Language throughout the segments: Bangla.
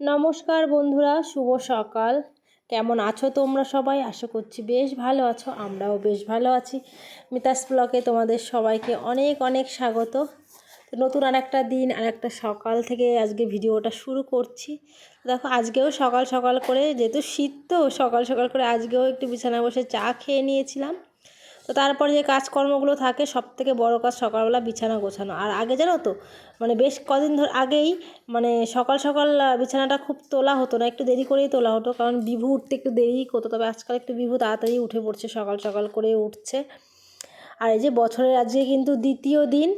নমস্কার বন্ধুরা, শুভ সকাল। কেমন আছো তোমরা সবাই? আশা করছি বেশ ভালো আছো, আমরাও বেশ ভালো আছি। মিতাস ব্লকে তোমাদের সবাইকে অনেক অনেক স্বাগত। নতুন আর একটা দিন আর একটা সকাল থেকে আজকে ভিডিওটা শুরু করছি। দেখো, আজকেও সকাল সকাল করে, যেহেতু শীত তো, সকাল সকাল করে আজকেও একটু বিছানায় বসে চা খেয়ে নিয়েছিলাম। তো তারপরে যে কাজকর্মগুলো থাকে সব থেকে বড়ো কাজ সকালবেলা বিছানা গোছানো। আর আগে জানো তো মানে বেশ কদিন ধর আগেই মানে সকাল সকাল বিছানাটা খুব তোলা হতো না। একটু দেরি করেই তোলা হতো, কারণ বিভু উঠতে একটু দেরি করতো। তবে আজকাল একটু বিভু তাড়াতাড়ি উঠে পড়ছে, সকাল সকাল করে উঠছে। আর এই যে বছরের আজকে কিন্তু দ্বিতীয় দিন।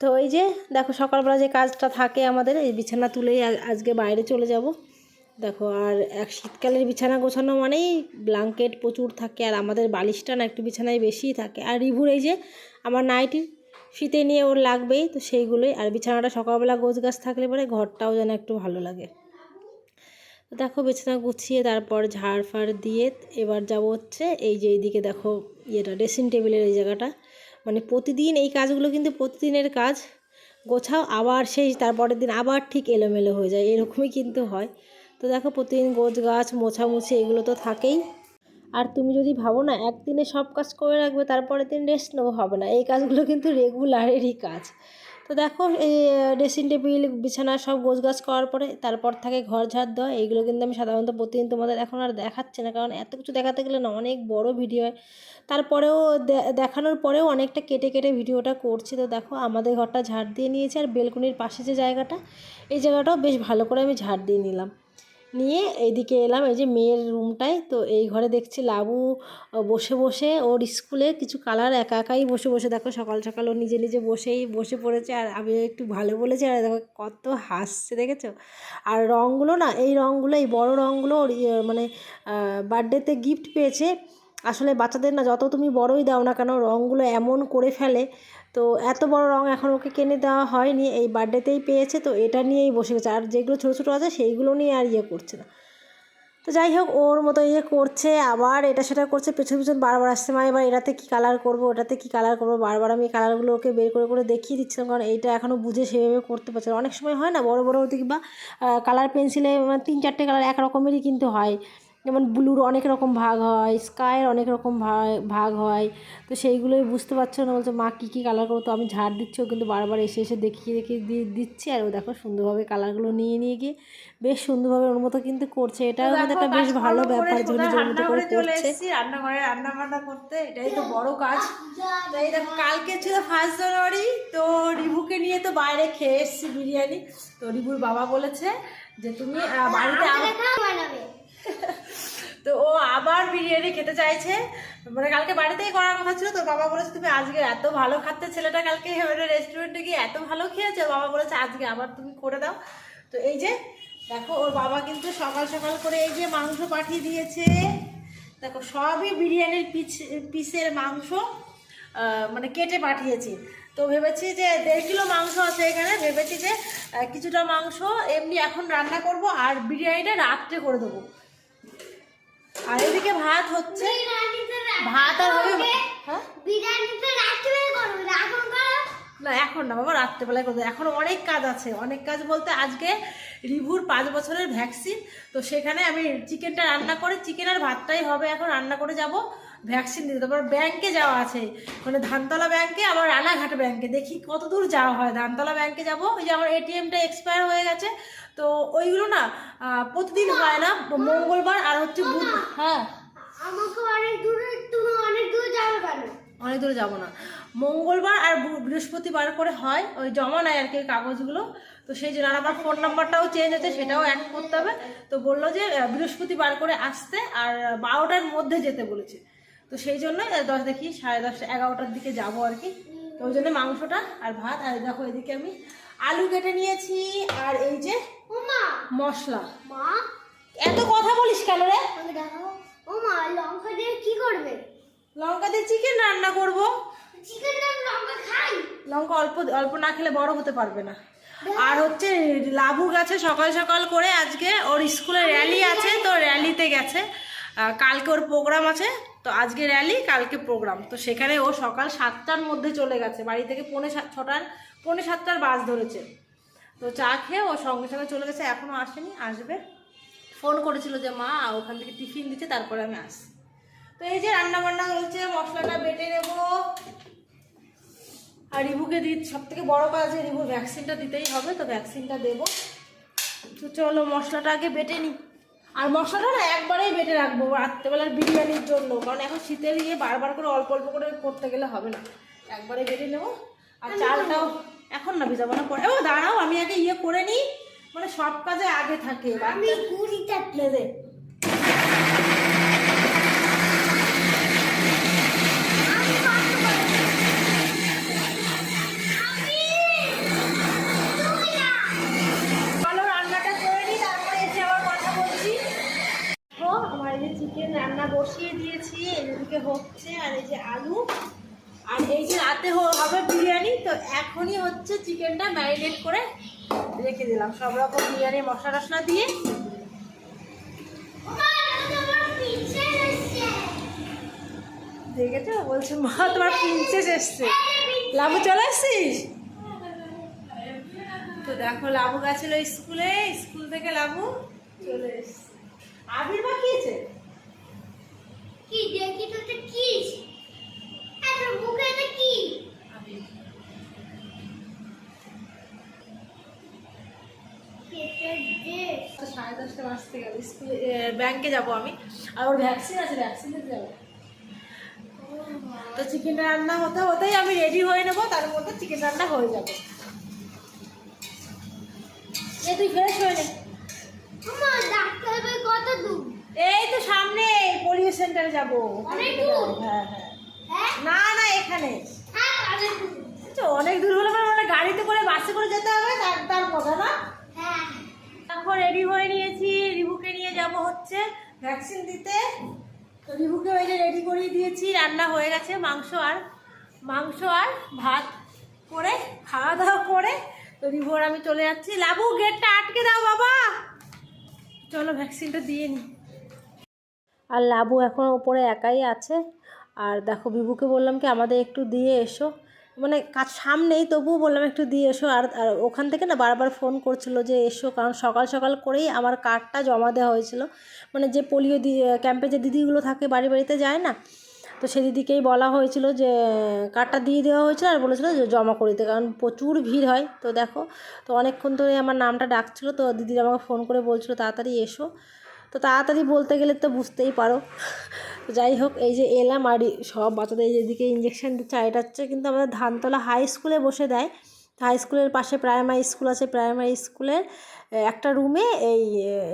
তো এই যে, দেখো সকালবেলা যে কাজটা থাকে আমাদের, এই বিছানা তুলেই আজকে বাইরে চলে যাব। দেখো, আর এক শীতকালের বিছানা গোছানো মানেই ব্লাঙ্কেট প্রচুর থাকে, আর আমাদের বালিশটা না একটু বিছানায় বেশিই থাকে। আর রিভুর এই যে আমার নাইটি শীতে নিয়ে ওর লাগবেই, তো সেইগুলোই। আর বিছানাটা সকালবেলা গোছ গাছ থাকলে পরে ঘরটাও যেন একটু ভালো লাগে। তো দেখো, বিছানা গুছিয়ে তারপর ঝাড় ফাড় দিয়ে এবার যাব হচ্ছে এই যে এইদিকে দেখো ইয়েটা ড্রেসিং টেবিলের এই জায়গাটা। মানে প্রতিদিন এই কাজগুলো কিন্তু প্রতিদিনের কাজ। গোছাও, আবার সেই তারপরের দিন আবার ঠিক এলোমেলো হয়ে যায়, এরকমই কিন্তু হয়। তো দেখো প্রতিদিন গোছ গাছ, মোছামুছি এগুলো তো থাকেই। আর তুমি যদি ভাবো না, একদিনে সব কাজ করে রাখবে, তারপরের দিন রেস্ট নেব হবে না। এই কাজগুলো কিন্তু রেগুলারেরই কাজ। তো দেখো, এই ড্রেসিং টেবিল বিছানা সব গোছ গাছ করার পরে, তারপর থাকে ঘর ঝাড় দেওয়া। এইগুলো কিন্তু আমি সাধারণত প্রতিদিন তোমাদের এখন আর দেখাচ্ছি না, কারণ এত কিছু দেখাতে গেলে না অনেক বড় ভিডিও হয়। তারপরেও দেখানোর পরেও অনেকটা কেটে কেটে ভিডিওটা করছি। তো দেখো, আমাদের ঘরটা ঝাড় দিয়ে নিয়েছি, আর বেলকুনির পাশে যে জায়গাটা, এই জায়গাটাও বেশ ভালো করে আমি ঝাড় দিয়ে নিলাম। নিয়ে এইদিকে এলাম, এই যে মেয়ের রুমটায়। তো এই ঘরে দেখছি লাবু বসে বসে ওর স্কুলে কিছু কালার একা একাই বসে বসে। দেখো সকাল সকাল ও নিজে নিজে বসেই বসে পড়েছে আর আমি একটু ভালো বলেছি আর দেখো কত হাসছে, দেখেছ? আর রঙগুলো না, এই রঙগুলো, এই বড় রঙগুলো ওর ইয়ে মানে বার্থডেতে গিফট পেয়েছে। আসলে বাচ্চাদের না যত তুমি বড়ই দাও না কেন, রঙগুলো এমন করে ফেলে তো এত বড় রঙ এখন ওকে কিনে দেওয়া হয়নি, এই বার্থডেতেই পেয়েছে, তো এটা নিয়েই বসে গেছে। আর যেগুলো ছোটো ছোটো আছে সেইগুলো নিয়ে আর ইয়ে করছে না। তো যাই হোক, ওর মতো ইয়ে করছে, আবার এটা সেটা করছে, পেছন পেছন বারবার আসছে, মা এবার এটাতে কী কালার করব, ওটাতে কী কালার করব, বারবার আমি কালারগুলো ওকে বের করে করে দেখিয়ে দিচ্ছিলাম, কারণ এইটা এখনও বুঝে সেভাবে করতে পারছে। অনেক সময় হয় না, বড় বড় কিংবা কালার পেন্সিলে তিন চারটে কালার এক রকমেরই কিন্তু হয়। যেমন ব্লুর অনেক রকম ভাগ হয় স্কাইয়ের অনেক রকম ভাগ হয় তো সেইগুলোই বুঝতে পারছ না। বলছে মা কী কী কালার করব তো? আমি ঝাড় দিচ্ছি। ও কিন্তু বারবার এসে এসে দেখিয়ে দেখিয়ে দিয়ে দিচ্ছি। আর ও দেখো সুন্দরভাবে কালারগুলো নিয়ে নিয়ে গিয়ে বেশ সুন্দরভাবে ওর মতো কিন্তু করছে। এটাও কিন্তু একটা বেশ ভালো ব্যাপার যে মতো করে চলে করছে। এসেছি। রান্নাঘরে রান্না বান্না করতে এটাই তো বড় কাজ। তো এই দেখো কালকে ছিল ফার্স্ট জানুয়ারি তো রিভুকে নিয়ে তো বাইরে খেয়ে এসেছি বিরিয়ানি। তো রিভুর বাবা বলেছে যে তুমি বাড়িতে তো ও আবার বিরিয়ানি খেতে চাইছে। মানে কালকে বাড়িতেই করার কথা ছিল তো বাবা বলেছে তুমি আজকে এত ভালো খাচ্ছে ছেলেটা কালকে রেস্টুরেন্টে গিয়ে এত ভালো খেয়েছে বাবা বলেছে আজকে আবার তুমি করে দাও। তো এই যে, দেখো ওর বাবা কিন্তু সকাল সকাল করে এই যে মাংস পাঠিয়ে দিয়েছে। দেখো সবই বিরিয়ানির পিস পিসের মাংস মানে কেটে পাঠিয়েছি। তো ভেবেছি যে দেড় কিলো মাংস আছে এখানে, ভেবেছি যে কিছুটা মাংস এমনি এখন রান্না করব আর বিরিয়ানিটা রাত্রে করে দেবো। আর এদিকে ভাত হচ্ছে। ভাত আর হবে হ্যাঁ? না এখন না বাবা রাত্রেবেলায় করব। এখন অনেক কাজ আছে। অনেক কাজ বলতে আজকে রিভুর পাঁচ বছরের ভ্যাকসিন। তো সেখানে আমি চিকেনটা রান্না করে চিকেন আর ভাতটাই হবে। এখন রান্না করে যাব। ভ্যাকসিন দিতে তারপর ব্যাংকে যাওয়া আছে। মানে ধানতলা ব্যাংকে আবার রানাঘাট ব্যাংকে দেখি কত দূর যাওয়া হয়। ধানতলা ব্যাংকে যাব। ওই যে আমার এটিএমটা এক্সপায়ার হয়ে গেছে। তো ওইগুলো না প্রতিদিন হয় না। মঙ্গলবার আর হচ্ছে বুধ হ্যাঁ। আমাকে অনেক দূরে তুমি অনেক দূরে যাবে কেন? অনেক দূরে যাব না। মঙ্গলবার আর বৃহস্পতিবার করে হয়। ওই জমা নেয় আর কি কাগজগুলো। তো সেই জন্য আর আমার ফোন নাম্বারটাও চেঞ্জ আছে সেটাও অ্যাড করতে হবে। তো বলল যে বৃহস্পতিবার করে আসতে। আর বারোটার মধ্যে যেতে বলেছে। তো সেই জন্য দশ দেখি সাড়ে দশটা এগারোটার দিকে যাব আর কি। তো ওই জন্য মাংসটা আর ভাত আর দেখো এদিকে আমি আলু কেটে নিয়েছি আর এই যে মশলা। মা? এত কথা বলিস কেন রে? লঙ্কা দিয়ে কি করবে? লঙ্কা দিয়ে চিকেন রান্না করব। লঙ্কা খাই। লঙ্কা অল্প অল্প না খেলে বড় হতে পারবে না। আর হচ্ছে লাবু গেছে সকাল সকাল করে আজকে ওর স্কুলে র্যালি আছে তো র্যালিতে গেছে। কালকে ওর প্রোগ্রাম আছে তো আজকে র্যালি কালকে প্রোগ্রাম তো সেখানে ও সকাল সাতটার মধ্যে চলে গেছে। বাড়ি থেকে পৌনে সাত ছটার, পৌনে সাতটার বাস ধরেছে। তো চা খেয়ে ও সঙ্গে সঙ্গে চলে গেছে এখনও আসেনি, আসবে। ফোন করেছিল যে, মা, ওখান থেকে টিফিন দিচ্ছে, তারপরে আমি আসি তো এই যে রান্না বান্না হচ্ছে, মশলাটা বেটে নেব। আর রিভুকে দিই সব থেকে বড়ো কাজ রিভু ভ্যাকসিনটা দিতেই হবে, তো ভ্যাকসিনটা দেবো। তো চলো, মশলাটা আগে বেটে নিই। আর মশলাটা না একবারেই বেটে রাখব রাত্রেবেলার বিরিয়ানির জন্য। কারণ এখন শীতের ইয়ে বারবার করে অল্প অল্প করে করতে গেলে হবে না। একবারে বেটে নেব। আর চালটাও এখন না ভিজাবো না পরে ও দাঁড়াও আমি আগে ইয়ে করে নিই। মানে সব কাজে আগে থাকে। আমি কুড়িটা দে এদিকে হচ্ছে আর এই যে আলু। আর এই যে রাতে হবে বিরিয়ানি তো এখনই হচ্ছে চিকেনটা ম্যারিনেট করে রেখে দিলাম। সব রকম বিরিয়ানি মশলা টশলা দিয়ে। দেখেছ? বলছে মা তোমার প্রিন্সেস এসছে। লাবু চলে আসছিস? তো দেখো লাবু গেছিল স্কুলে। স্কুল থেকে লাবু চলে এসছে। আবির খেয়েছে কি দেখি তো এটা কি এত মুখে এটা কি? সাড়ে দশটা বাজতে গেল। স্কুলে ব্যাংকে যাব আমি। আর ওর ভ্যাকসিন আছে ভ্যাকসিন দিতে যাব। তো চিকেন রান্না হতে হতেই আমি রেডি হয়ে নেব, তার মধ্যে চিকেন রান্না হয়ে যাবে। তুই ফ্রেশ হয়ে নে আমার ডাক্তার ভাই কত দূর এই তো সামনে পোলিও সেন্টারে যাব? হ্যাঁ হ্যাঁ। হ্যাঁ? না না এখানে। হ্যাঁ অনেক দূর আচ্ছা, অনেক দূর হলে মানে গাড়িতে করে বাসে করে যেতে হবে তার তার কথা না? হ্যাঁ এখন রেডি হয়ে নিয়েছি রিভুকে নিয়ে যাব হচ্ছে ভ্যাকসিন দিতে। তো রিভুকে ওই যে রেডি করিয়ে দিয়েছি রান্না হয়ে গেছে মাংস আর মাংস আর ভাত করে খাওয়া দাওয়া করে। তো রিভু আর আমি চলে যাচ্ছি। লাবু গেটটা আটকে দাও বাবা। চলো ভ্যাকসিনটা দিয়ে নিই আর লাবু এখন ওপরে একাই আছে। আর দেখো বিভুকে বললাম কি, আমাদের একটু দিয়ে এসো। মানে কাজ সামনেই তবুও বললাম একটু দিয়ে এসো। আর আর ওখান থেকে না বারবার ফোন করছিল যে এসো, কারণ সকাল সকাল করেই আমার কার্ডটা জমা দেওয়া হয়েছিল। মানে যে পোলিও দি, ক্যাম্পে যে দিদিগুলো থাকে, বাড়ি বাড়িতে যায় না, তো সে দিদিকেই বলা হয়েছিল যে, কার্ডটা দিয়ে দেওয়া হয়েছিল আর বলেছিল যে জমা করে দিতে, কারণ প্রচুর ভিড় হয়। তো দেখো, তো অনেকক্ষণ ধরে আমার নামটা ডাকছিল, তো দিদি আমাকে ফোন করে বলছিল, তাড়াতাড়ি এসো। তো তাড়াতাড়ি বলতে গেলে তো বুঝতেই পারো। যাই হোক, এই যে এলাম আর সব বাচ্চাদের যেদিকে ইঞ্জেকশন দিচ্ছে আর এটা হচ্ছে কিন্তু আমাদের ধানতলা হাই স্কুলে বসে দেয়। হাই স্কুলের পাশে প্রাইমারি স্কুল আছে প্রাইমারি স্কুলের একটা রুমে এই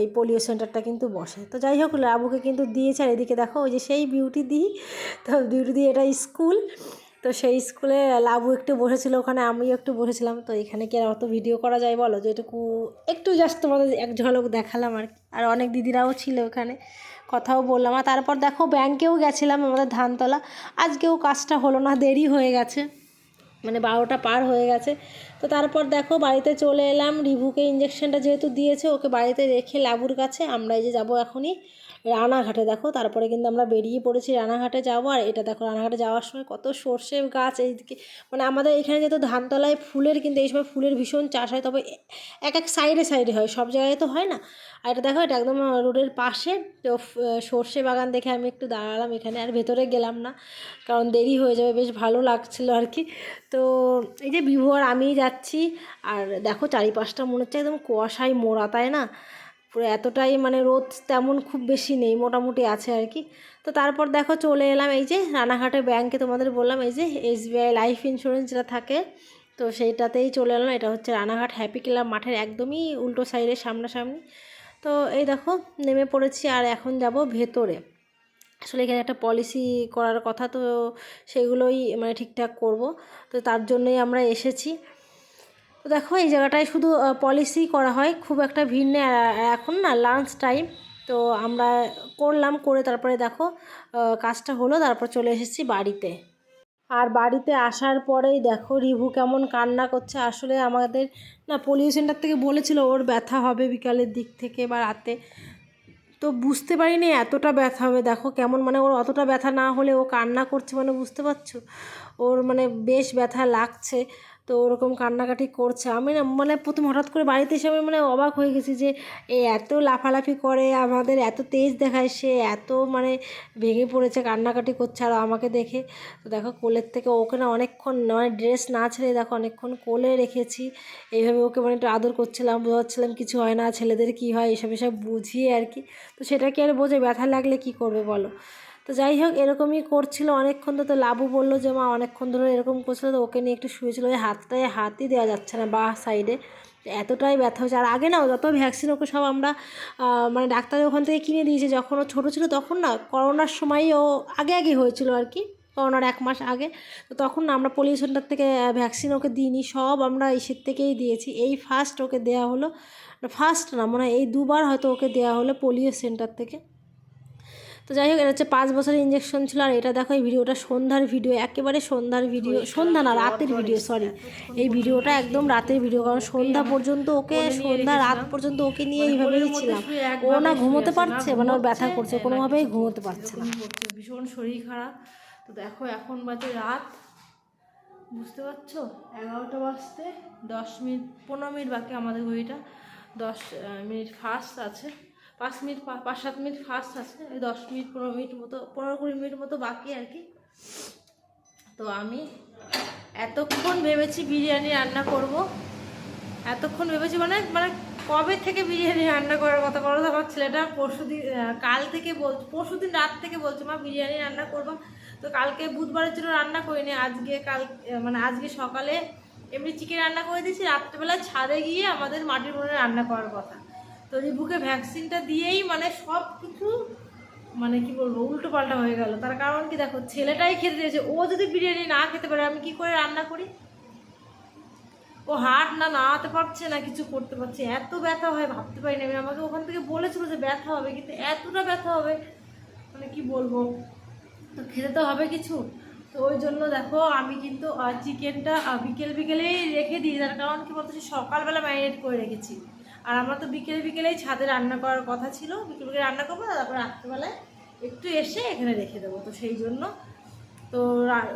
এই পোলিও সেন্টারটা কিন্তু বসে। তো যাই হোক, লাবুকে কিন্তু দিয়েছে আর এদিকে দেখো, ওই যে সেই বিউটি দি তো বিউটি দি এটা স্কুল তো সেই স্কুলে লাবু একটু বসেছিল ওখানে, আমিও একটু বসেছিলাম। তো এখানে কি আর অত ভিডিও করা যায় বলো? যেটুকু একটু জাস্ট তোমাদের এক ঝলক দেখালাম আর। আর অনেক দিদিরাও ছিল ওখানে, কথাও বললাম। আর তারপর দেখো ব্যাংকেও গেছিলাম আমাদের ধানতলা। আজকেও কাজটা হলো না, দেরি হয়ে গেছে। মানে বারোটা পার হয়ে গেছে। তো তারপর দেখো বাড়িতে চলে এলাম। রিভুকে ইঞ্জেকশনটা যেহেতু দিয়েছে, ওকে বাড়িতে রেখে লাবুর কাছে আমরা এই যে যাব এখনই। রানাঘাটে। দেখো, তারপরে কিন্তু আমরা বেরিয়ে পড়েছি রানাঘাটে যাব। আর এটা দেখো, রানাঘাটে যাওয়ার সময় কত সর্ষে গাছ এইদিকে। মানে আমাদের এখানে যেহেতু ধানতলায় ফুলের কিন্তু এই সময় ফুলের ভীষণ চাষ হয়, তবে এক এক সাইডে সাইডে হয়, সব জায়গায় তো হয় না। আর এটা দেখো, এটা একদম রোডের পাশে। তো সর্ষে বাগান দেখে আমি একটু দাঁড়ালাম এখানে, আর ভেতরে গেলাম না, কারণ দেরি হয়ে যাবে, বেশ ভালো লাগছিল আর কি। তো, এই যে বিভু আর আমিই যাচ্ছি। আর দেখো, চারিপাশটা মনে হচ্ছে একদম কুয়াশায় মোড়া, তাই না? এতটাই মানে রোদ তেমন খুব বেশি নেই, মোটামুটি আছে আর কি। তো তারপর দেখো চলে এলাম এই যে রানাঘাটে ব্যাংকে তোমাদের বললাম এই যে এসবিআই লাইফ ইন্স্যুরেন্স যেটা থাকে, তো সেইটাতেই চলে এলাম। এটা হচ্ছে রানাঘাট হ্যাপি ক্লাব মাঠের একদমই উল্টো সাইডে সামনাসামনি। তো এই দেখো নেমে পড়েছি আর এখন যাব ভেতরে। আসলে এখানে একটা পলিসি করার কথা, তো সেগুলোই মানে ঠিকঠাক করব। তো তার জন্যই আমরা এসেছি। তো দেখো, এই জায়গাটায় শুধু পলিসি করা হয়, খুব একটা ভিড় নেই এখন না লাঞ্চ টাইম তো আমরা করলাম, করে তারপরে দেখো কাজটা হলো, তারপর চলে এসেছি বাড়িতে। আর বাড়িতে আসার পরেই দেখো, রিভু কেমন কান্না করছে। আসলে আমাদের না পোলিও সেন্টার থেকে বলেছিল, ওর ব্যথা হবে বিকালের দিক থেকে বা রাতে। তো বুঝতে পারিনি, এতটা ব্যথা হবে। দেখো, কেমন মানে ওর অতটা ব্যথা না হলে ও কান্না করছে মানে বুঝতে পারছ? ওর মানে বেশ ব্যথা লাগছে। তো ওরকম কান্নাকাটি করছে। আমি না মানে প্রথম হঠাৎ করে বাড়িতে এসে আমি মানে অবাক হয়ে গেছি যে, এ এত লাফালাফি করে, আমাদের এত তেজ দেখায় সে, এত মানে ভেঙে পড়েছে, কান্নাকাটি করছে আর আমাকে দেখে। তো দেখো কোলের থেকে ওকে না অনেকক্ষণ মানে ড্রেস না ছেড়ে দেখো অনেকক্ষণ কোলে রেখেছি। এইভাবে ওকে মানে একটু আদর করছিলাম, বোঝাচ্ছিলাম কিছু হয় না, ছেলেদের কি হয়, এসব এসব বুঝিয়ে আর কি। তো সেটা কি আর বোঝে, ব্যথা লাগলে কি করবে বলো? তো যাই হোক, এরকমই করছিল। অনেকক্ষণ তো লাবু বলল যে, মা, অনেকক্ষণ ধরে এরকম করছিল তো ওকে নিয়ে একটু শুয়েছিল। ওই হাতটায় হাতই দেওয়া যাচ্ছে না বা সাইডে। এতটাই ব্যথা হচ্ছে আর আগে না, যত ভ্যাকসিন ওকে সব আমরা মানে ডাক্তারের ওখান থেকে কিনে দিয়েছে। যখন ও ছোটো ছিল তখন না, করোনার সময় ও আগে আগে হয়েছিল আর কি, করোনার এক মাস আগে। তো তখন আমরা পোলিও সেন্টার থেকে ভ্যাকসিন ওকে দিইনি, সব আমরা ইসের থেকেই দিয়েছি। এই ফার্স্ট ওকে দেওয়া হলো ফার্স্ট না, মনে হয় এই দুবার হয়তো ওকে দেওয়া হলো পোলিও সেন্টার থেকে। তো যাই হোক এটা হচ্ছে পাঁচ বছরের ইঞ্জেকশন ছিল আর এটা দেখো এই ভিডিওটা সন্ধ্যার ভিডিও একেবারে সন্ধ্যার ভিডিও সন্ধ্যা না রাতের ভিডিও সরি এই ভিডিওটা একদম রাতের ভিডিও কারণ সন্ধ্যা পর্যন্ত ওকে সন্ধ্যা রাত পর্যন্ত ওকে নিয়ে এইভাবেই ছিলাম। ও না ঘুমোতে পারছে মানে ওর ব্যথা করছে কোনোভাবেই ঘুমোতে পারছে না। ভীষণ শরীর খারাপ। তো দেখো এখন বাজে রাত। বুঝতে পারছ? এগারোটা বাজতে দশ মিনিট পনেরো মিনিট বাকি আমাদের ঘড়িটা। দশ মিনিট ফার্স্ট আছে। পাঁচ মিনিট পাঁচ সাত মিনিট ফার্স্ট আছে দশ মিনিট, পনেরো মিনিট মতো, পনেরো কুড়ি মিনিট মতো বাকি আর কি। তো আমি এতক্ষণ ভেবেছি বিরিয়ানি রান্না করব। এতক্ষণ ভেবেছি মানে মানে কবে থেকে বিরিয়ানি রান্না করার কথা বলো আমার ছেলেটা পরশু দিন কাল থেকে বল, পরশু দিন রাত থেকে বলছে, মা, বিরিয়ানি রান্না করব। তো কালকে বুধবারের জন্য রান্না করিনি, আজকে কাল মানে আজকে সকালে এমনি চিকেন রান্না করে দিয়েছি রাত্রেবেলা ছাদে গিয়ে আমাদের মাটির মনে রান্না করার কথা। তো রিবুকে ভ্যাকসিনটা দিয়েই মানে সব কিছু মানে কি বলব উল্টো পাল্টা হয়ে গেল। তার কারণ কি দেখো, ছেলেটাই খেতে দিয়েছে। ও যদি বিরিয়ানি না খেতে পারে, আমি কি করে রান্না করি? ও হাট না নাড়াতে পারছে না, কিছু করতে পারছে এত ব্যথা হয়, ভাবতে পারি না আমি। আমাকে ওখান থেকে বলেছিল যে ব্যথা হবে, কিন্তু এতটা ব্যথা হবে মানে কি বলব? তো খেতে তো হবে কিছু। তো ওই জন্য দেখো, আমি কিন্তু চিকেনটা বিকেল বিকেলেই রেখে দিই। তার কারণ কি বলতো সকালবেলা ম্যারিনেট করে রেখেছি। আর আমরা তো বিকেলে বিকেলেই ছাদে রান্না করার কথা ছিল। বিকেল বিকেলে রান্না করব তারপর রাত্রেবেলায় একটু এসে এখানে রেখে দেবো তো সেই জন্য। তো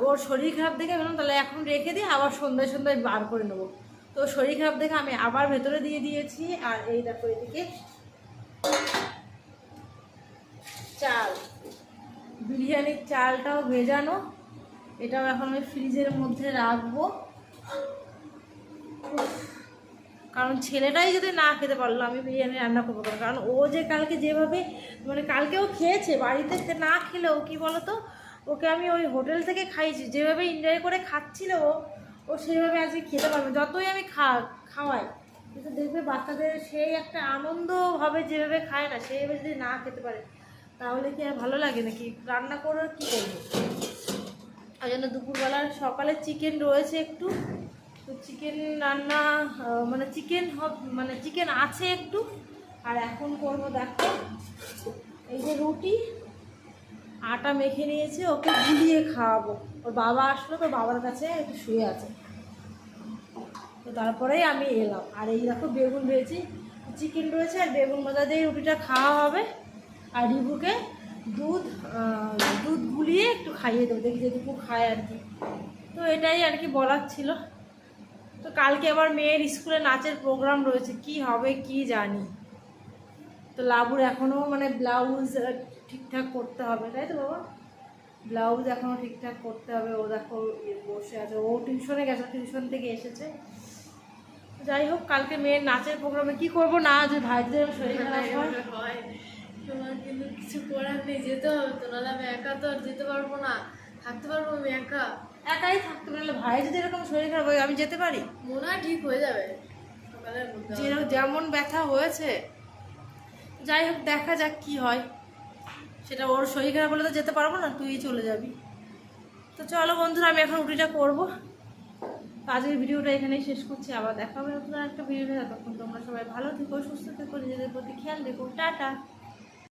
ওর শরীর খারাপ দেখে বললাম, তাহলে এখন রেখে দিই আবার সন্ধ্যায় সন্ধ্যায় বার করে নেব। তো শরীর খারাপ দেখে আমি আবার ভেতরে দিয়ে দিয়েছি, আর এই দেখো এদিকে চাল। বিরিয়ানির চালটাও ভেজানো, এটাও এখন আমি ফ্রিজের মধ্যে রাখব। কারণ ছেলেটাই যদি না খেতে পারল, আমি বিরিয়ানি রান্না করব কেন? কারণ ও যে কালকে যেভাবে মানে কালকেও খেয়েছে, বাড়িতে না খেলেও, কি বলতো? ওকে আমি ওই হোটেল থেকে খাইছি যেভাবে এনজয় করে খাচ্ছিল ও ও সেইভাবে আজকে খেতে পারবে যতই আমি খা, খাওয়াই, কিন্তু দেখবে বাচ্চাদের সেই একটা আনন্দভাবে যেভাবে খায় না, সেইভাবে যদি না খেতে পারে, তাহলে কি আর ভালো লাগে নাকি? রান্না করে কী করব? ওই জন্য দুপুরবেলার সকালে চিকেন রয়েছে একটু। তো চিকেন রান্না মানে চিকেন মানে চিকেন আছে একটু। আর এখন করব দেখো, এই যে রুটি, আটা মেখে নিয়েছে, ওকে গুলিয়ে খাওয়াবো। ওর বাবা আসলো তো, বাবার কাছে একটু শুয়ে আছে। তো তারপরেই আমি এলাম। আর এই দেখো বেগুন ভেজে চিকেন রয়েছে, আর বেগুন ভাজা দিয়ে রুটিটা খাওয়া হবে। আর রিভুকে দুধ দুধ গুলিয়ে একটু খাইয়ে দেবো, দেখি যেটুকু খায় আর কি। তো এটাই আর কি বলার ছিল। তো কালকে আবার মেয়ের স্কুলে নাচের প্রোগ্রাম রয়েছে, কি হবে কি জানি। তো লাবুর এখনও মানে ব্লাউজ ঠিকঠাক করতে হবে, তাই তো বাবা? ব্লাউজ এখনও ঠিকঠাক করতে হবে, ও দেখো বসে আছে, ও টিউশনে গেছে টিউশন থেকে এসেছে। যাই হোক, কালকে মেয়ের নাচের প্রোগ্রামে কি করব না, যে ভাইদের শরীর খারাপ হয়। তোমার কিন্তু কিছু করার নেই, যেতে হবে তো, নাহলে আমি একা তো আর যেতে পারব না। থাকতে পারব আমি একা? একাই থাকতে পারলে ভাই যদি এরকম শরীর খারাপ হয় আমি যেতে পারি? মনে হয় ঠিক হয়ে যাবে। সকালের মধ্যে যেরকম যেমন ব্যথা হয়েছে যাই হোক দেখা যাক কি হয়। সেটা ওর শরীর খারাপ হলে তো যেতে পারব না তুই চলে যাবি। তো চলো বন্ধুরা আমি এখন রুটিটা করব। আজকের ভিডিওটা এখানেই শেষ করছি। আবার দেখা হবে নতুন একটা ভিডিও তখন তোমরা সবাই ভালো থেকো সুস্থ থেকো নিজেদের প্রতি খেয়াল রেখো। টাটা।